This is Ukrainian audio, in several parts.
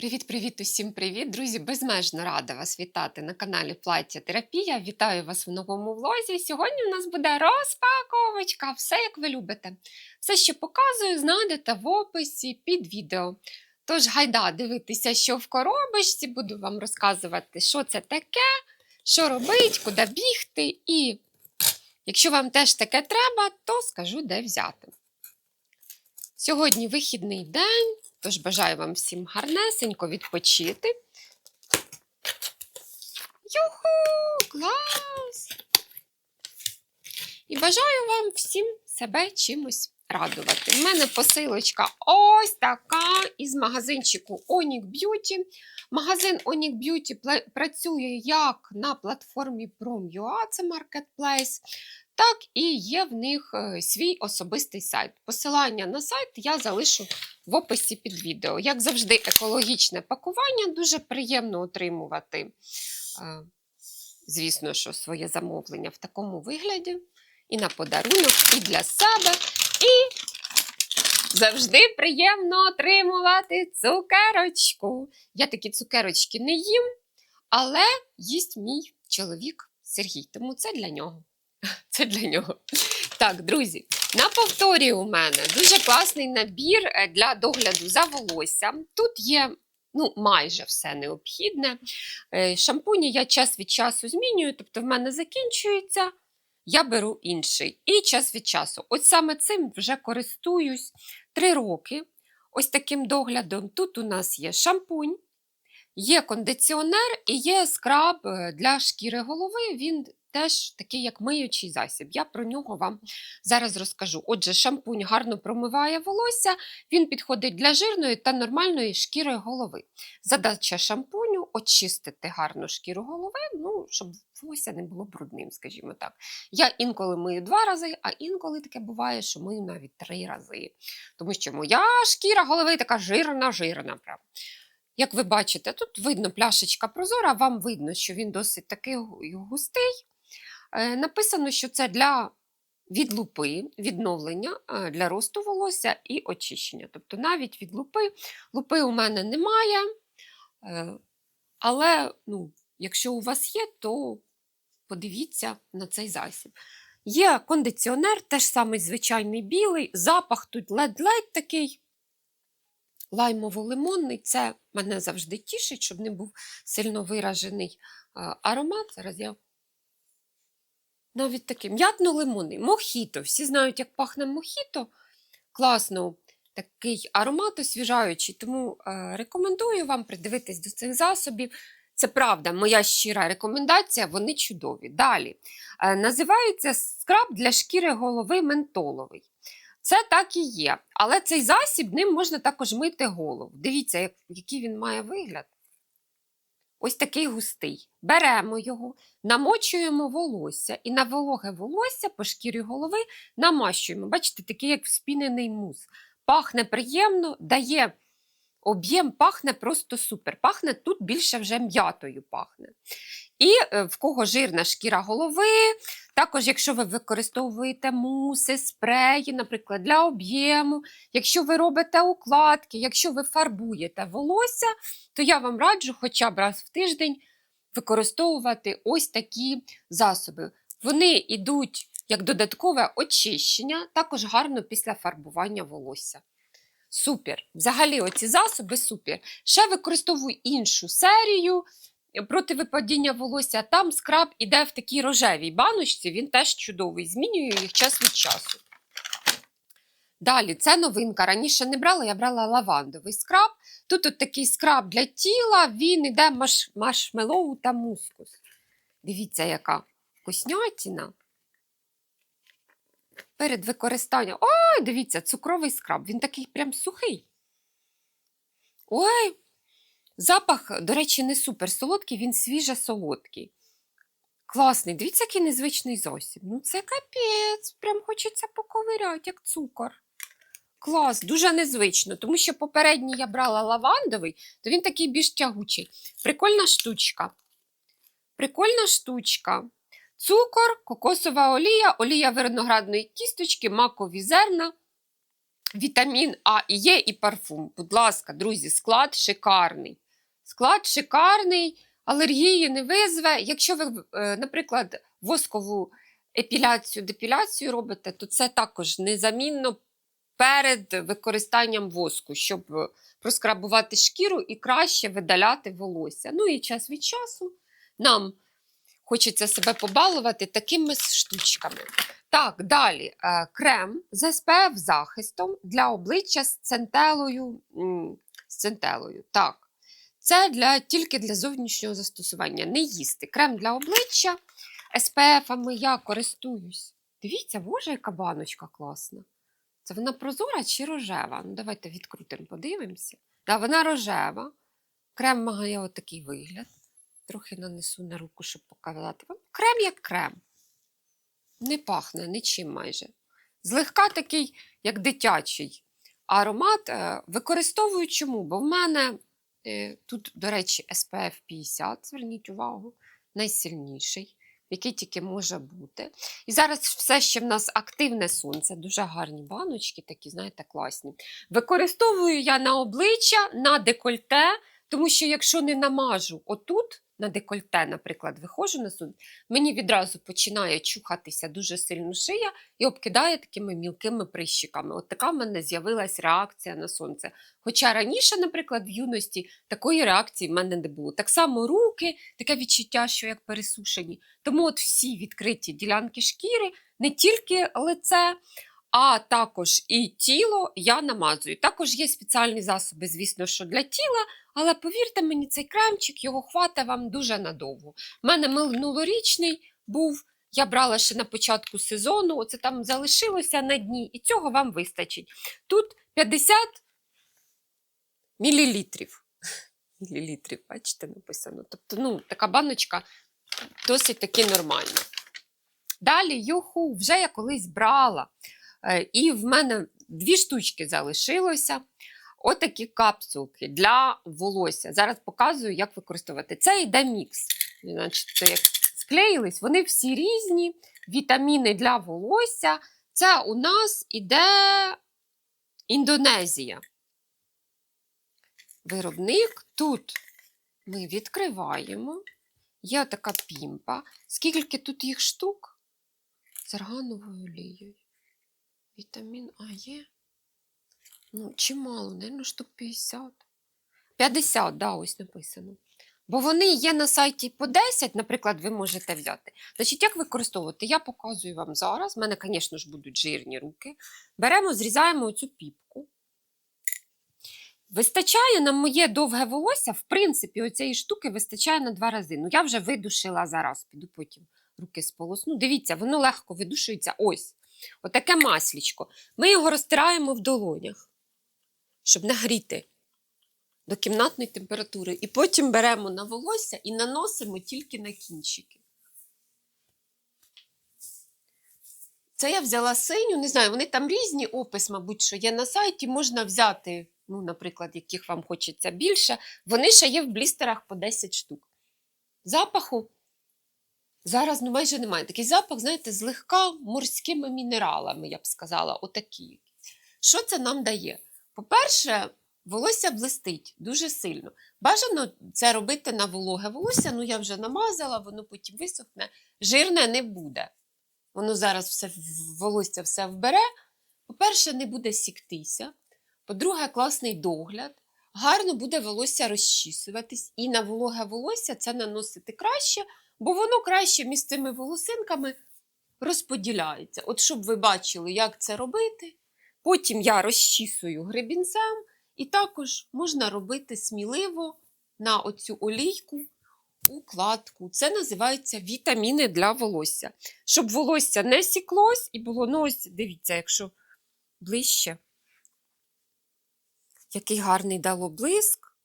Привіт-привіт, усім привіт! Друзі, безмежно рада вас вітати на каналі Плаття Терапія. Вітаю вас в новому влозі. Сьогодні у нас буде розпаковочка, все як ви любите. Все, що показую, знайдете в описі під відео. Тож, гайда, дивитися, що в коробочці, буду вам розказувати, що це таке, що робить, куди бігти. І якщо вам теж таке треба, то скажу, де взяти. Сьогодні вихідний день. Тож бажаю вам всім гарнесенько відпочити. Юху! Клас! І бажаю вам всім себе чимось радувати. У мене посилочка ось така із магазинчику Onic Beauty. Магазин Onic Beauty працює як на платформі Prom.ua, це маркетплейс, так і є в них е, свій особистий сайт. Посилання на сайт я залишу в описі під відео. Як завжди, екологічне пакування, дуже приємно отримувати, е, звісно, що своє замовлення в такому вигляді. І на подарунок, і для себе. І завжди приємно отримувати цукерочку. Я такі цукерочки не їм, але їсть мій чоловік Сергій, тому це для нього. Це для нього. Так, друзі, на повторі у мене дуже класний набір е, для догляду за волоссям. Тут є ну, майже все необхідне. Е, Шампуні я час від часу змінюю, тобто в мене закінчується, я беру інший. І час від часу. Ось саме цим вже користуюсь 3 роки. Ось таким доглядом. Тут у нас є шампунь, є кондиціонер і є скраб е, для шкіри голови. Він теж такий, як миючий засіб. Я про нього вам зараз розкажу. Отже, шампунь гарно промиває волосся, він підходить для жирної та нормальної шкіри голови. Задача шампуню очистити гарну шкіру голови, ну, щоб волосся не було брудним, скажімо так. Я інколи мию два рази, а інколи таке буває, що мию навіть три рази. Тому що моя шкіра голови така жирна, жирна. Прям. Як ви бачите, тут видно пляшечка прозора, вам видно, що він досить такий густий. Е, Написано, що це для від лупи, відновлення, е, для росту волосся і очищення. Тобто навіть від лупи. Лупи у мене немає, е, але ну, якщо у вас є, то подивіться на цей засіб. Є кондиціонер, теж самий звичайний білий, запах тут ледь-ледь такий. Лаймово-лимонний, це мене завжди тішить, щоб не був сильно виражений аромат. Зараз я навіть такий м'ятно-лимонний, мохіто. Всі знають, як пахне мохіто. Класно, такий аромат освіжаючий, тому е, рекомендую вам придивитись до цих засобів. Це правда, моя щира рекомендація, вони чудові. Далі. Е, називається скраб для шкіри голови ментоловий. Це так і є. Але цей засіб ним можна також мити голову. Дивіться, як- який він має вигляд. Ось такий густий. Беремо його, намочуємо волосся і на вологе волосся по шкірі голови намащуємо. Бачите, такий як вспінений мус. Пахне приємно, дає об'єм, пахне просто супер. Пахне тут більше вже м'ятою пахне. І е, в кого жирна шкіра голови, також, якщо ви використовуєте муси, спреї, наприклад, для об'єму, якщо ви робите укладки, якщо ви фарбуєте волосся, то я вам раджу хоча б раз в тиждень використовувати ось такі засоби. Вони йдуть як додаткове очищення, також гарно після фарбування волосся. Супер. Взагалі, оці засоби супер. Ще використовую іншу серію проти випадіння волосся. Там скраб іде в такій рожевій баночці, він теж чудовий. Змінюю їх час від часу. Далі, це новинка. Раніше не брала, я брала лавандовий скраб. Тут от такий скраб для тіла, він іде маш, маршмеллоу та мускус. Дивіться, яка вкуснятіна. Перед використанням. Ой, дивіться, цукровий скраб. Він такий прям сухий. Ой, запах, до речі, не супер солодкий, він свіже солодкий. Класний, дивіться, який незвичний засіб. Ну, це капець, прям хочеться поковиряти, як цукор. Клас, дуже незвично, тому що попередній я брала лавандовий, то він такий більш тягучий. Прикольна штучка. Прикольна штучка. Цукор, кокосова олія, олія виноградної кісточки, макові зерна, вітамін А і є, і парфум. Будь ласка, друзі, склад шикарний. Склад шикарний, алергії не визве. Якщо ви, е, наприклад, воскову епіляцію, депіляцію робите, то це також незамінно перед використанням воску, щоб е, проскрабувати шкіру і краще видаляти волосся. Ну і час від часу нам хочеться себе побалувати такими штучками. Так, далі е, крем з SPF захистом для обличчя з центелою. З центелою. Так. Це для, тільки для зовнішнього застосування. Не їсти. Крем для обличчя. SPF-ами я користуюсь. Дивіться, боже, яка баночка класна. Це вона прозора чи рожева? Ну, давайте відкрутимо, подивимося. Да, вона рожева. Крем має отакий вигляд. Трохи нанесу на руку, щоб показати вам. Крем як крем. Не пахне нічим майже. Злегка такий, як дитячий аромат. е, Використовую чому? Бо в мене е, тут, до речі, SPF 50, зверніть увагу, найсильніший, який тільки може бути. І зараз все ще в нас активне сонце, дуже гарні баночки, такі, знаєте, класні. Використовую я на обличчя, на декольте, тому що якщо не намажу отут, на декольте, наприклад, виходжу на сонце, мені відразу починає чухатися дуже сильно шия і обкидає такими мілкими прищиками. От така в мене з'явилась реакція на сонце. Хоча раніше, наприклад, в юності такої реакції в мене не було. Так само руки, таке відчуття, що як пересушені. Тому от всі відкриті ділянки шкіри, не тільки лице, а також і тіло я намазую. Також є спеціальні засоби, звісно, що для тіла, але повірте мені, цей кремчик його хватить вам дуже надовго. У мене минулорічний був. Я брала ще на початку сезону, оце там залишилося на дні, і цього вам вистачить. Тут 50 мілілітрів. Мілілітрів, бачите, написано. Тобто, ну, така баночка досить таки нормальна. Далі юху вже я колись брала. Е, І в мене дві штучки залишилося. Отакі капсулки для волосся. Зараз показую, як використовувати. Це йде мікс. Значить, це як склеїлись, вони всі різні. Вітаміни для волосся. Це у нас іде Індонезія. Виробник тут ми відкриваємо. Є така пімпа. Скільки тут їх штук? З аргановою олією. Вітамін А є. Ну, чимало, не штук 50. 50, да, ось написано. Бо вони є на сайті по 10, наприклад, ви можете взяти. Значить, як використовувати? Я показую вам зараз. У мене, звісно ж, будуть жирні руки. Беремо, зрізаємо оцю піпку. Вистачає на моє довге волосся, в принципі, оцієї штуки вистачає на два рази. Ну, я вже видушила зараз, піду потім руки сполосну. Дивіться, воно легко видушується. Ось. Отаке маслічко. Ми його розтираємо в долонях, щоб нагріти до кімнатної температури. І потім беремо на волосся і наносимо тільки на кінчики. Це я взяла синю, не знаю, вони там різні опис, мабуть, що є на сайті. Можна взяти, ну, наприклад, яких вам хочеться більше. Вони ще є в блістерах по 10 штук. Запаху зараз ну, майже немає. Такий запах, знаєте, злегка морськими мінералами, я б сказала, отакі. Що це нам дає? По-перше, волосся блистить дуже сильно. Бажано це робити на вологе волосся, ну я вже намазала, воно потім висохне, жирне не буде. Воно зараз все волосся все вбере. По-перше, не буде сіктися. По-друге, класний догляд. Гарно буде волосся розчісуватись. І на вологе волосся це наносити краще, бо воно краще між цими волосинками розподіляється. От щоб ви бачили, як це робити. Потім я розчісую гребінцем, і також можна робити сміливо на оцю олійку укладку. Це називається вітаміни для волосся. Щоб волосся не сіклось і було, ну дивіться, якщо ближче. Який гарний дало блиск.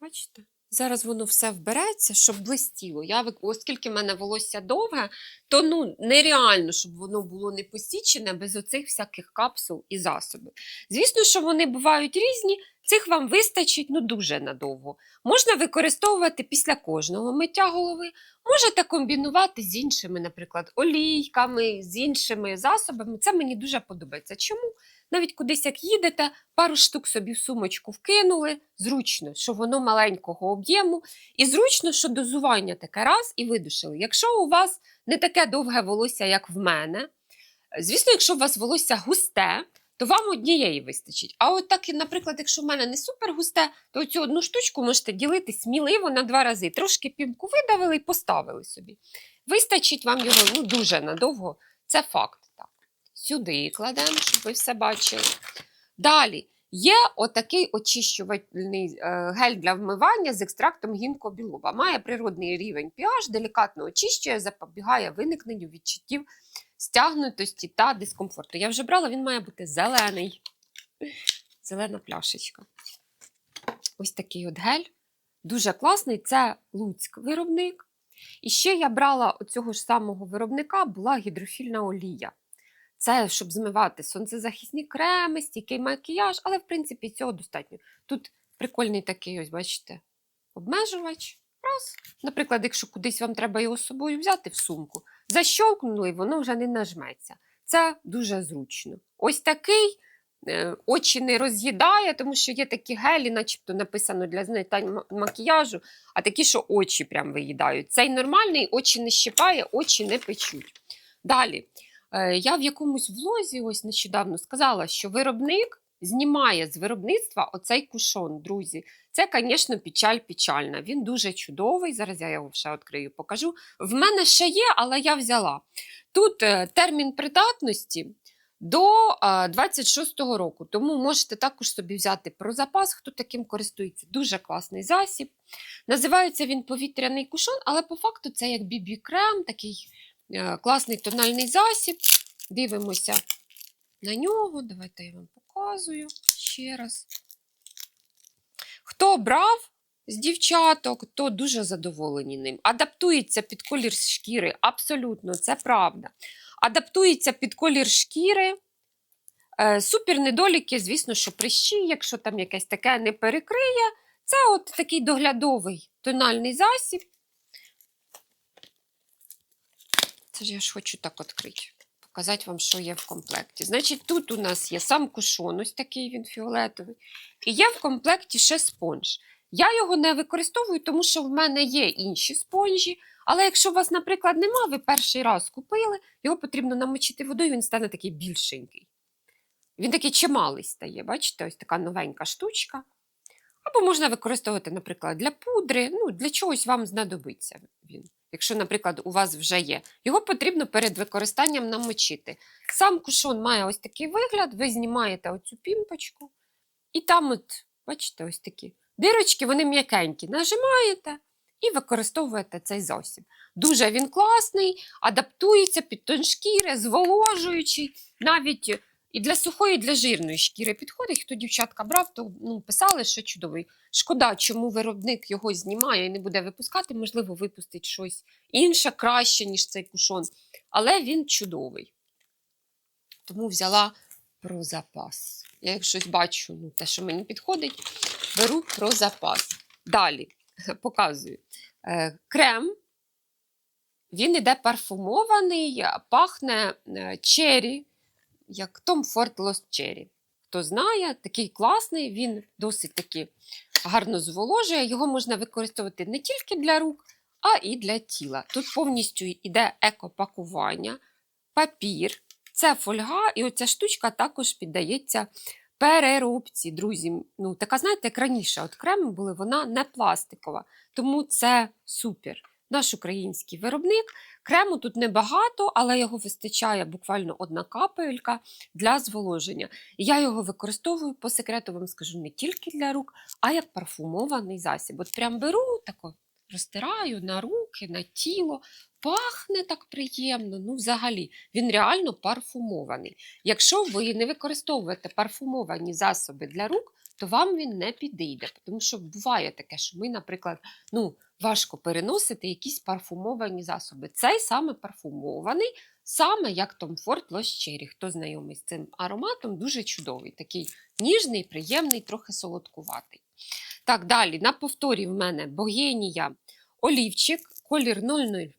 Бачите? Зараз воно все вбереться, щоб блистіло. Я, оскільки в мене волосся довге, то ну, нереально, щоб воно було не посічене без оцих всяких капсул і засобів. Звісно, що вони бувають різні. Цих вам вистачить ну дуже надовго. Можна використовувати після кожного миття голови, можете комбінувати з іншими, наприклад, олійками, з іншими засобами. Це мені дуже подобається. Чому? Навіть кудись як їдете, пару штук собі в сумочку вкинули, зручно, що воно маленького об'єму, і зручно, що дозування таке раз і видушили. Якщо у вас не таке довге волосся, як в мене, звісно, якщо у вас волосся густе, то вам однієї вистачить. А от так, наприклад, якщо в мене не супер густе, то цю одну штучку можете ділити сміливо на два рази. Трошки пімку видавили і поставили собі. Вистачить вам його ну, дуже надовго, це факт. Так. Сюди кладемо, щоб ви все бачили. Далі. Є отакий очищувальний е, гель для вмивання з екстрактом гінкобілоба. Має природний рівень pH, делікатно очищує, запобігає виникненню відчуттів стягнутості та дискомфорту. Я вже брала, він має бути зелений. Зелена пляшечка. Ось такий от гель. Дуже класний. Це Луцьк виробник. І ще я брала у цього ж самого виробника була гідрофільна олія. Це щоб змивати сонцезахисні креми, стійкий макіяж, але в принципі цього достатньо. Тут прикольний такий, ось, бачите, обмежувач. Раз. Наприклад, якщо кудись вам треба його з собою взяти в сумку, защолкнули, і воно вже не нажметься. Це дуже зручно. Ось такий е, очі не роз'їдає, тому що є такі гелі, начебто написано для знайти макіяжу, а такі, що очі прям виїдають. Цей нормальний, очі не щипає, очі не печуть. Далі. Е, Я в якомусь влозі ось нещодавно сказала, що виробник знімає з виробництва оцей кушон, друзі. Це, звісно, печаль печальна. Він дуже чудовий. Зараз я його ще відкрию, покажу. В мене ще є, але я взяла. Тут е, термін придатності до е, 26-го року, тому можете також собі взяти про запас, хто таким користується. Дуже класний засіб. Називається він повітряний кушон, але по факту це як бібі-крем, такий е, класний тональний засіб. Дивимося на нього. Давайте я вам показую ще раз. Хто брав з дівчаток, то дуже задоволені ним. Адаптується під колір шкіри, абсолютно, це правда. Адаптується під колір шкіри. Е, Супер недоліки, звісно, що прищі, якщо там якесь таке не перекриє. Це от такий доглядовий тональний засіб. Це ж я ж хочу так відкрити, показати вам, що є в комплекті. Значить, тут у нас є сам кушон, ось такий він фіолетовий. І є в комплекті ще спонж. Я його не використовую, тому що в мене є інші спонжі. Але якщо у вас, наприклад, нема, ви перший раз купили, його потрібно намочити водою, він стане такий більшенький. Він такий чималий стає, бачите, ось така новенька штучка. Або можна використовувати, наприклад, для пудри, ну, для чогось вам знадобиться він. Якщо, наприклад, у вас вже є. Його потрібно перед використанням намочити. Сам кушон має ось такий вигляд, ви знімаєте оцю пімпочку, і там, от, бачите, ось такі дирочки, вони м'якенькі. Нажимаєте і використовуєте цей засіб. Дуже він класний, адаптується під тон шкіри, зволожуючий, навіть і для сухої, і для жирної шкіри підходить. Хто дівчатка брав, то ну, писали, що чудовий. Шкода, чому виробник його знімає і не буде випускати, можливо, випустить щось інше, краще, ніж цей кушон. Але він чудовий. Тому взяла про запас. Я як щось бачу, ну, те, що мені підходить, беру про запас. Далі показую. Е, крем. Він іде парфумований, пахне е, чері, як Tom Ford Lost Cherry. Хто знає, такий класний, він досить таки гарно зволожує. Його можна використовувати не тільки для рук, а і для тіла. Тут повністю йде екопакування, папір, це фольга, і оця штучка також піддається переробці, друзі. Ну, така, знаєте, як раніше, от креми були, вона не пластикова, тому це супер. Наш український виробник. Крему тут небагато, але його вистачає буквально одна капелька для зволоження. Я його використовую по секрету, вам скажу, не тільки для рук, а як парфумований засіб. От прям беру тако, розтираю на руки, на тіло. Пахне так приємно. Ну, взагалі, він реально парфумований. Якщо ви не використовуєте парфумовані засоби для рук, то вам він не підійде. Тому що буває таке, що ми, наприклад, ну, важко переносити якісь парфумовані засоби. Цей саме парфумований, саме як Tom Ford Cherry. Хто знайомий з цим ароматом, дуже чудовий. Такий ніжний, приємний, трохи солодкуватий. Так, далі на повторі в мене Богенія олівчик, колір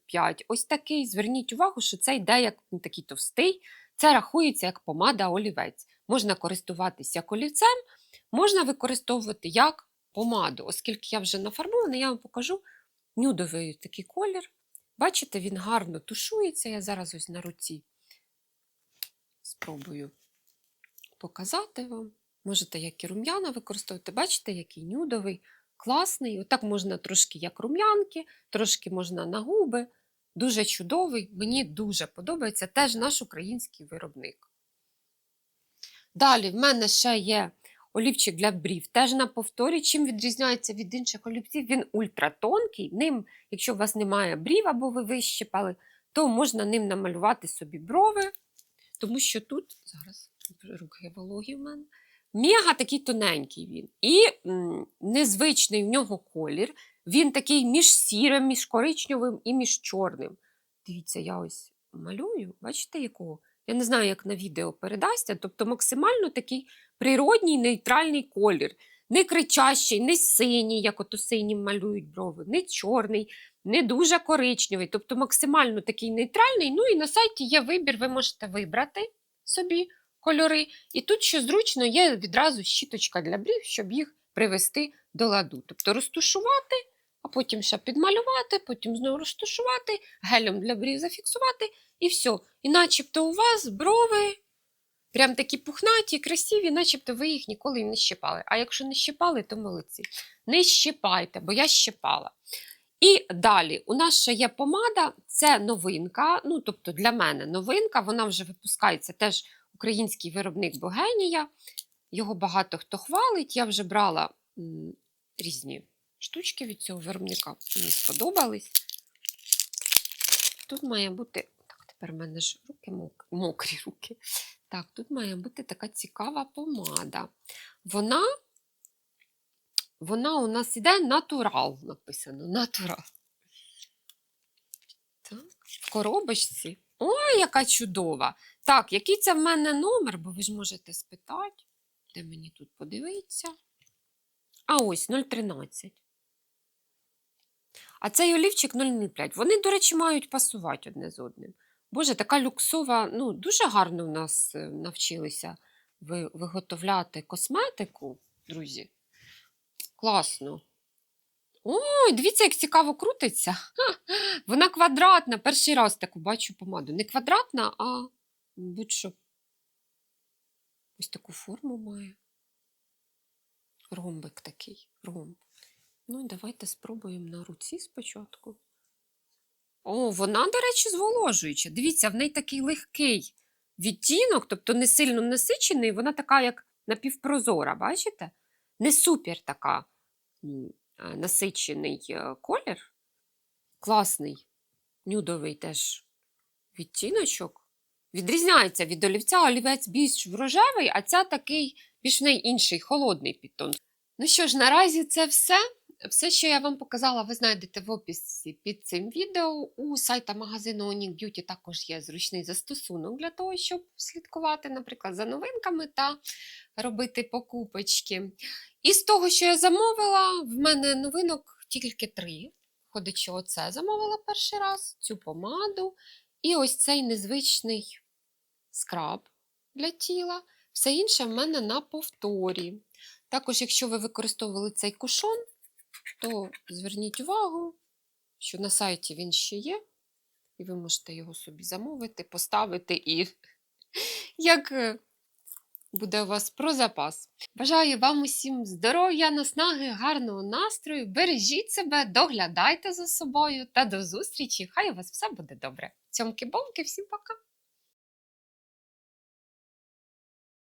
005. Ось такий. Зверніть увагу, що це йде як він такий товстий. Це рахується як помада олівець. Можна користуватися як олівцем, можна використовувати як помаду. Оскільки я вже нафарбована, я вам покажу нюдовий такий колір. Бачите, він гарно тушується. Я зараз ось на руці спробую показати вам. Можете як і рум'яна використовувати. Бачите, який нюдовий, класний. Отак можна трошки як рум'янки, трошки можна на губи. Дуже чудовий, мені дуже подобається. Теж наш український виробник. Далі в мене ще є олівчик для брів. Теж на повторі. Чим відрізняється від інших олівців, він ультратонкий. Ним, якщо у вас немає брів або ви вищипали, то можна ним намалювати собі брови. Тому що тут, зараз руки вологі в мене. Мега такий тоненький він. І м, незвичний в нього колір. Він такий між сірим, між коричневим і між чорним. Дивіться, я ось малюю, бачите, якого? Я не знаю, як на відео передасться. Тобто максимально такий природній нейтральний колір. Не кричащий, не синій, як ото синім малюють брови, не чорний, не дуже коричневий. Тобто максимально такий нейтральний. Ну і на сайті є вибір, ви можете вибрати собі кольори. І тут, що зручно, є відразу щіточка для брів, щоб їх привести до ладу. Тобто розтушувати, а потім ще підмалювати, потім знову розтушувати, гелем для брів зафіксувати і все. І начебто у вас брови прям такі пухнаті, красиві, начебто ви їх ніколи не щипали. А якщо не щипали, то молодці. Не щипайте, бо я щипала. І далі у нас ще є помада, це новинка. Ну, тобто для мене новинка, вона вже випускається теж український виробник Богенія. Його багато хто хвалить. Я вже брала м, різні штучки від цього виробника. Мені сподобались. Тут має бути. Тепер в мене ж руки мок... мокрі руки. Так, тут має бути така цікава помада. Вона, вона у нас іде натурал, написано. Натурал. Так, в коробочці. Ой, яка чудова! Так, який це в мене номер, бо ви ж можете спитати, де мені тут подивитися. А ось 013. А цей олівчик 005. Вони, до речі, мають пасувати одне з одним. Боже, така люксова, ну, дуже гарно в нас е, навчилися ви- виготовляти косметику, друзі. Класно. Ой, дивіться, як цікаво крутиться. Ха, Вона квадратна. Перший раз таку бачу помаду. Не квадратна, а будь-що. Ось таку форму має. Ромбик такий. Ромб. Ну, давайте спробуємо на руці спочатку. О, вона, до речі, зволожуюча. Дивіться, в неї такий легкий відтінок, тобто не сильно насичений, вона така, як напівпрозора, бачите? Не супер така е, насичений е, колір. Класний, нюдовий теж відтіночок. Відрізняється від олівця, олівець більш рожевий, а ця такий більш в неї інший, холодний підтон. Ну що ж, наразі це все. Все, що я вам показала, ви знайдете в описі під цим відео. У сайта магазину Onic Beauty також є зручний застосунок для того, щоб слідкувати, наприклад, за новинками та робити покупочки. І з того, що я замовила, в мене новинок тільки три. Ходить, що оце замовила перший раз, цю помаду і ось цей незвичний скраб для тіла. Все інше в мене на повторі. Також, якщо ви використовували цей кушон, то зверніть увагу, що на сайті він ще є, і ви можете його собі замовити, поставити і як е, буде у вас про запас. Бажаю вам усім здоров'я, наснаги, гарного настрою. Бережіть себе, доглядайте за собою та до зустрічі. Хай у вас все буде добре. Цьомки-бомки, всім пока!